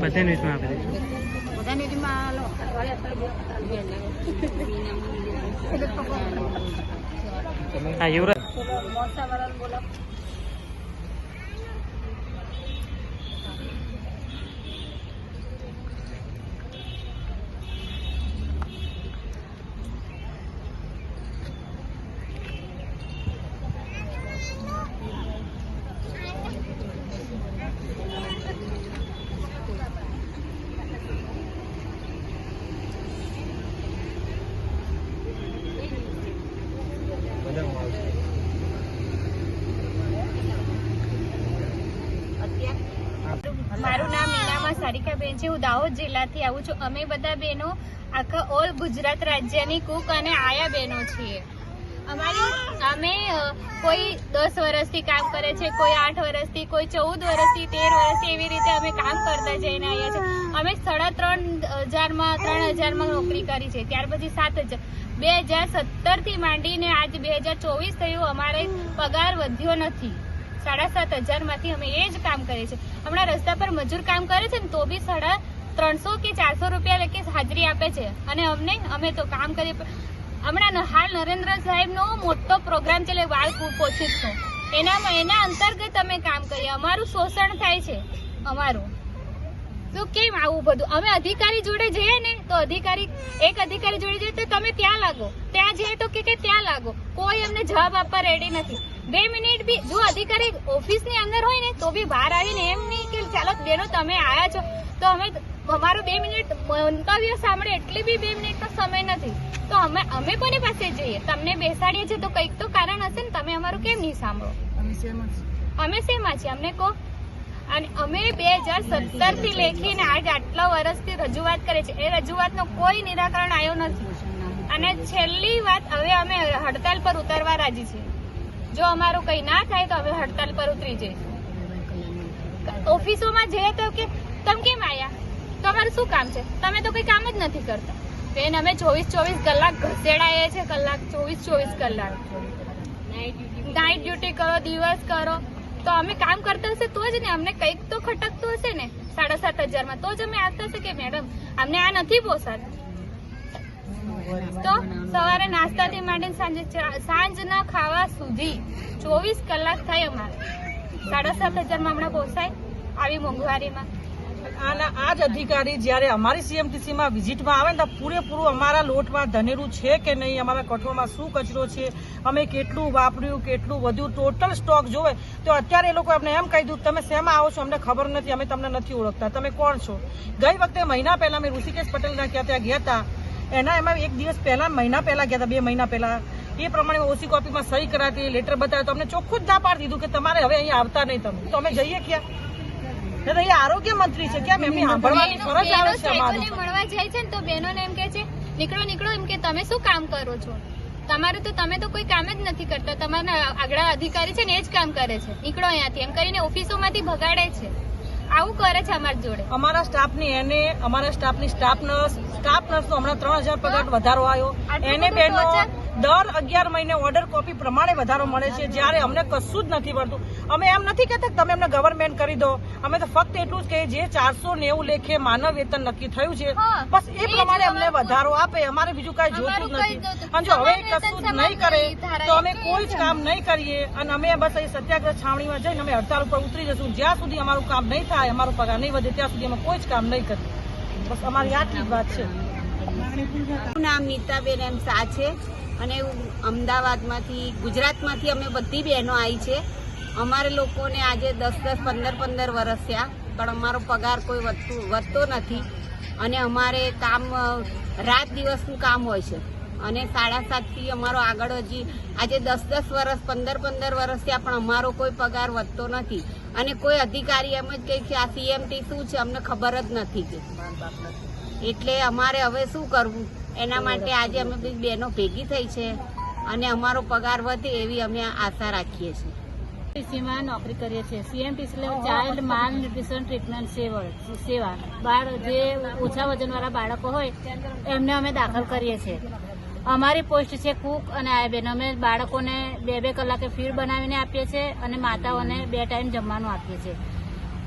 બધાને વીસમાં આપી દઈશું. હા યુવરાજ. મારું નામ મીનામાં છે, હું દાહોદ જિલ્લાથી આવું છું. અમે બધા બહેનો આખા ઓલ ગુજરાત રાજ્યની કુક અને આયા બહેનો છીએ. અમારી અમે કોઈ દસ વર્ષથી કામ કરે છે, કોઈ આઠ વર્ષથી, કોઈ ચૌદ વર્ષથી, તેર વર્ષથી એવી રીતે અમે કામ કરતા જઈને આવ્યા છીએ અમે સાડા ત્રણ હજારમાં ત્રણ હજારમાં નોકરી કરી છે. ત્યાર પછી સાત હજાર બે હજાર સત્તરથી માંડીને આજ બે હજાર ચોવીસ થયું, અમારે પગાર વધ્યો નથી. સાડા સાત હજારમાંથી અમે એ જ કામ કરીએ છીએ. હમણાં રસ્તા પર મજૂર કામ કરે છે ને, તો બી સાડા ત્રણસો કે ચારસો રૂપિયા લેખે હાજરી આપે છે. અને અમને, અમે તો કામ કરીએ હમણાં હાલ નરેન્દ્ર સાહેબનો મોટો પ્રોગ્રામ છે બાળ પોષિતનો એનામાં, એના અંતર્ગત અમે કામ કરીએ. અમારું શોષણ થાય છે. અમારું. તો કેમ આવું બધું? અમે અધિકારી જોડે જઈએ ને, તો અધિકારી, એક અધિકારી જોડે જઈએ તો તમે ત્યાં લાગો. ત્યાં જઈએ તો કે ત્યાં લાગો. કોઈ અમને જવાબ આપવા રેડી નથી. બે મિનિટ બી જો અધિકારી ઓફિસની અંદર હોય ને તો બી બહાર આવીને એમ નહીં કે ચાલો બેનો તમે આવ્યા છો. તો અમે અમારો બે મિનિટ મંતવ્ય સાંભળે એટલી બી બે મિનિટનો સમય નથી. તો અમે અમે કોની પાસે જઈએ? તમને બેસાડીએ છીએ તો કંઈક તો કારણ હશે ને તમે અમારું કેમ નહીં સાંભળો? અમે શેમાં છીએ. અમને કહો. અને અમે બે હજાર સત્તરથી લેખીને આજ આટલા વર્ષથી રજૂઆત કરે છે એ રજૂઆતનો કોઈ નિરાકરણ આવ્યો નથી. અને છેલ્લી વાત હવે અમે હડતાલ પર ઉતરવા રાજી છીએ. જો અમારું કંઈ ના થાય તો હવે હડતાલ પર ઉતરી જઈશું. ઓફિસોમાં જઈએ તો કે, તમે કેમ આયા? તમારું શું કામ છે? તમે તો કંઈ કામ જ નથી કરતા. બેન, અમે ચોવીસ ચોવીસ કલાક ઘસેડાઈએ છે કલાક ચોવીસ ચોવીસ કલાક. નાઇટ ડ્યુટી કરો, દિવસ કરો. તો અમે કામ કરતા હશે તો જ ને, અમને કંઈક તો ખટકતું હશે ને, સાડા સાત હજારમાં. તો જ અમે આવતા હશે કે, મેડમ, અમને આ નથી પોસાત. તો સવારે નાસ્તાથી માંડીને સાંજે સાંજના ખાવા સુધી ચોવીસ કલાક થાય અમારે. સાડા સાત હજારમાં હમણાં પોસાય આવી મોંઘવારીમાં. આના આ જ અધિકારી જ્યારે અમારી સીએમટીસી માં વિઝિટમાં આવે ને તો પૂરેપૂરું અમારા લોટમાં ધનેરું છે કે નહીં, અમારા કઠોળમાં શું કચરો છે, અમે કેટલું વાપર્યું, કેટલું વધ્યું ટોટલ સ્ટોક જોવે. તો અત્યારે એ લોકો અમને એમ કહી દઉં તમે શેમાં આવો છો? અમને ખબર નથી, અમે તમને નથી ઓળખતા. તમે કોણ છો? ગઈ વખતે મહિના પહેલા અમે ઋષિકેશ પટેલના ત્યાં ત્યાં ગયા હતા. એના એમાં એક દિવસ પહેલા મહિના પહેલા ગયા હતા બે મહિના પહેલા. એ પ્રમાણે ઓસી કોપીમાં સહી કરાતી લેટર બતાવ્યો તો અમને ચોખ્ખું જ ના પાડી દીધું કે તમારે હવે અહીંયા આવતા નહીં તમે. તો અમે જઈએ ક્યાં? આરોગ્ય મંત્રી છે કેમ એમની સાંભળવાની ફરજ આવે છે અમારી મળવા જાય છે ને તો બહેનોને એમ કે છે નીકળો નીકળો. એમ કે તમે શું કામ કરો છો? તમારું તો તમે તો કોઈ કામ જ નથી કરતા. તમારા આગળ અધિકારી છે ને એ જ કામ કરે છે. નીકળો અહીંયાથી. એમ કરીને ઓફિસોમાંથી ભગાડે છે. આવું કરે છે અમારી જોડે અમારા સ્ટાફની એને અમારા સ્ટાફની સ્ટાફ નર્સ સ્ટાફ નર્સનો હમણાં ત્રણ હજાર પગાર વધારો આવ્યો એને બેનો? દર અગિયાર મહિને ઓર્ડર કોપી પ્રમાણે વધારો મળે છે. જ્યારે અમને કશું જ નથી મળતું. અમે એમ નથી કહેતા તમે અમને ગવર્મેન્ટ કરી દો. અમે તો ફક્ત એટલું જ કહીએ જે ચારસો નેવું લેખે માનવ વેતન નક્કી થયું છે. બસ એ એ પ્રમાણે અમને વધારો આપે. અમારે બીજું કાંઈ જોતું જ નથી. અને જો હવે કશું જ નહીં કરે તો અમે કોઈ જ કામ નહીં કરીએ. અને અમે બસ અહીં સત્યાગ્રહ છાવણીમાં જઈને અમે હડતાલ ઉપર ઉતરી જશું. જ્યાં સુધી અમારું કામ નહીં થાય અમારો પગાર નહીં વધે ત્યાં સુધી અમે કોઈ જ કામ નહીં કરીએ. બસ અમારી આટલી જ વાત છે. નામ નીતાબેન એમ સા છે. અને અમદાવાદમાંથી, ગુજરાતમાંથી અમે બધી બહેનો આવી છે. અમારે લોકોને આજે દસ દસ, પંદર પંદર વર્ષ થયા, પણ અમારો પગાર કોઈ વધતું, વધતો નથી. અને અમારે કામ રાત દિવસનું કામ હોય છે. અને સાડા સાતથી અમારો આગળ હજી, આજે દસ દસ વર્ષ પંદર પંદર વર્ષ થયા, પણ અમારો કોઈ પગાર વધતો નથી. અને કોઈ અધિકારી એમ જ કહે છે, આ સીએમટી શું છે? અમને ખબર જ નથી કે. એટલે અમારે હવે શું કરવું? એના માટે આજે અમે બહેનો ભેગી થઈ છે અને અમારો પગાર વધે એવી અમે આશા રાખીએ છીએ. પીસીમાં નોકરી કરીએ છીએ. સીએમટીસી એટલે ચાઇલ્ડ માલ ન્યુટ્રિશન ટ્રીટમેન્ટ સેવા સેવા. બાળ જે ઓછા વજનવાળા બાળકો હોય એમને અમે દાખલ કરીએ છીએ. અમારી પોસ્ટ છે કુક અને આયબેન. અમે બાળકોને બે બે કલાકે ફીડ બનાવીને આપીએ છીએ અને માતાઓને બે ટાઈમ જમવાનું આપીએ છીએ.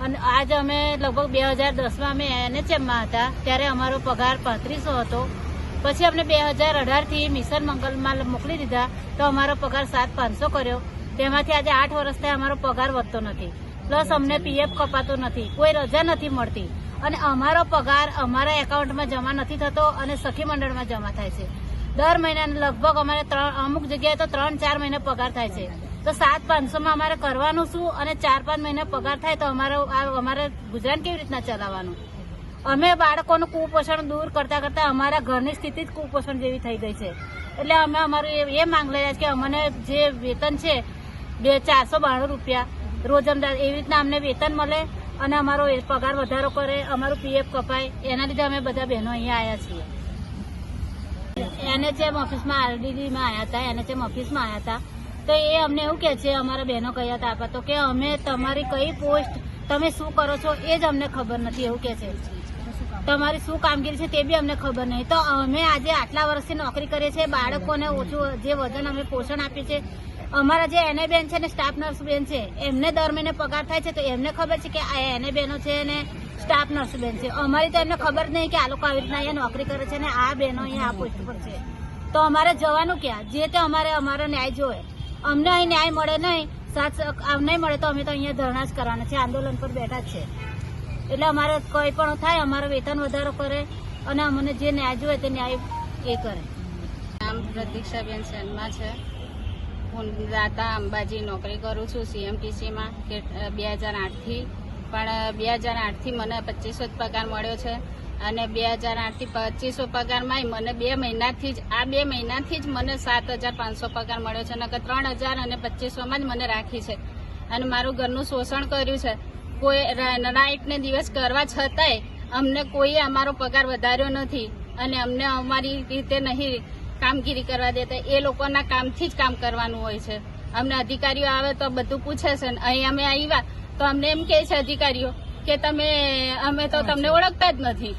અને આજ અમે લગભગ બે હજાર દસમાં અમે એનએચએમમાં હતા, ત્યારે અમારો પગાર પાંત્રીસો હતો. પછી અમને બે હજાર અઢારથી મિશન મંગલમાં મોકલી દીધા, તો અમારો પગાર સાત પાંચસો કર્યો. તેમાંથી આજે આઠ વર્ષથી અમારો પગાર વધતો નથી. પ્લસ અમને પીએફ કપાતો નથી, કોઈ રજા નથી મળતી. અને અમારો પગાર અમારા એકાઉન્ટમાં જમા નથી થતો અને સખી મંડળમાં જમા થાય છે. દર મહિનાને લગભગ અમારે ત્રણ અમુક જગ્યાએ તો ત્રણ ચાર મહિને પગાર થાય છે. તો સાત પાંચસોમાં અમારે કરવાનું શું? અને ચાર પાંચ મહિના પગાર થાય તો અમારો અમારે ગુજરાન કેવી રીતના ચલાવવાનું? અમે બાળકોનું કુપોષણ દૂર કરતા કરતા અમારા ઘરની સ્થિતિ જ કુપોષણ જેવી થઈ ગઈ છે. એટલે અમે અમારું એ- માંગ લઈ રહ્યા કે અમને જે વેતન છે, બે ચારસો બાણું રૂપિયા રોજ અમદાવાદ એવી રીતના અમને વેતન મળે અને અમારો પગાર વધારો કરે, અમારું પીએફ કપાય. એના લીધે અમે બધા બહેનો અહીંયા આવ્યા છીએ. એનએચએમ ઓફિસમાં આરડીડીમાં આવ્યા હતા એનએચએમ ઓફિસમાં આવ્યા હતા તો એ અમને એવું કહે છે, અમારા બહેનો કહ્યા હતા? આપા તો કે અમે તમારી કઈ પોસ્ટ, તમે શું કરો છો એ જ અમને ખબર નથી, એવું કહે છે. તમારી શું કામગીરી છે તે બી અમને ખબર નહીં. તો અમે આજે આટલા વર્ષથી નોકરી કરીએ છીએ, બાળકોને ઓછું જે વજન અમે પોષણ આપીએ છીએ. અમારા જે એને બેન છે ને, સ્ટાફ નર્સ બેન છે, એમને દર મહિને પગાર થાય છે, તો એમને ખબર છે કે આ એને બહેનો છે ને, સ્ટાફ નર્સ બેન છે. અમારી તો એમને ખબર જ નહીં કે આ લોકો આવી રીતના અહીંયા નોકરી કરે છે ને, આ બહેનો અહીંયા આ પોસ્ટ પર છે. તો અમારે જવાનું ક્યાં? જે તે અમારે, અમારો ન્યાય જોવે. અમને અહીં ન્યાય મળે નહીં, સાત નહીં મળે તો અમે તો અહીંયા ધરણા જ કરવાના છે આંદોલન પર બેઠા છે એટલે અમારે કોઈ પણ થાય, અમારો વેતન વધારો કરે અને અમને જે ન્યાય જોઈએ તે ન્યાય એ કરે. નામ પ્રતીક્ષાબેન શર્મા છે. હું દાતા અંબાજી નોકરી કરું છું સીએમટીસીમાં કે બે હજાર આઠથી. પણ બે હજાર આઠથી મને પચીસો જ પગાર મળ્યો છે. અને બે હજાર આઠથી પચીસો પગારમાં મને બે મહિનાથી જ આ બે મહિનાથી જ મને સાત હજાર પાંચસો પગાર મળ્યો છે નકર ત્રણ હજાર અને પચીસોમાં જ મને રાખી છે. અને મારું ઘરનું શોષણ કર્યું છે. કોઈ નાઇટ ને દિવસ કરવા છતાંય અમને કોઈએ અમારો પગાર વધાર્યો નથી અને અમને અમારી રીતે નહીં કામગીરી કરવા દેતા એ લોકોના કામથી જ કામ કરવાનું હોય છે. અમને અધિકારીઓ આવે તો બધું પૂછે છે ને અહીં અમે આવ્યા તો અમને એમ કહે છે અધિકારીઓ કે તમે અમે તો તમને ઓળખતા જ નથી.